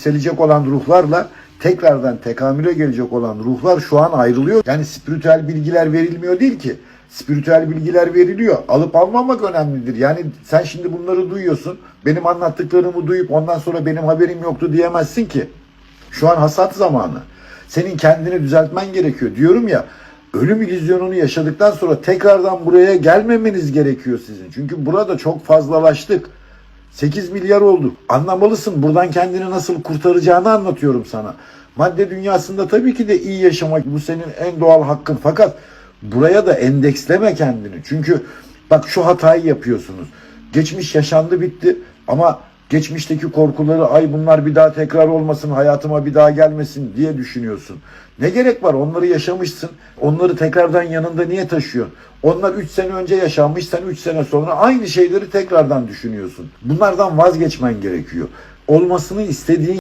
yükselecek olan ruhlarla tekrardan tekamüle gelecek olan ruhlar şu an ayrılıyor. Yani spiritüel bilgiler verilmiyor değil ki. Spiritüel bilgiler veriliyor. Alıp almamak önemlidir. Yani sen şimdi bunları duyuyorsun. Benim anlattıklarımı duyup ondan sonra benim haberim yoktu diyemezsin ki. Şu an hasat zamanı. Senin kendini düzeltmen gerekiyor. Diyorum ya ölüm illüzyonunu yaşadıktan sonra tekrardan buraya gelmemeniz gerekiyor sizin. Çünkü burada çok fazlalaştık. 8 milyar olduk. Anlamalısın buradan kendini nasıl kurtaracağını anlatıyorum sana. Madde dünyasında tabii ki de iyi yaşamak bu senin en doğal hakkın. Fakat buraya da endeksleme kendini. Çünkü bak şu hatayı yapıyorsunuz. Geçmiş yaşandı bitti ama geçmişteki korkuları ay bunlar bir daha tekrar olmasın hayatıma bir daha gelmesin diye düşünüyorsun. Ne gerek var onları yaşamışsın onları tekrardan yanında niye taşıyorsun? Onlar 3 sene önce yaşanmış sen 3 sene sonra aynı şeyleri tekrardan düşünüyorsun. Bunlardan vazgeçmen gerekiyor. Olmasını istediğin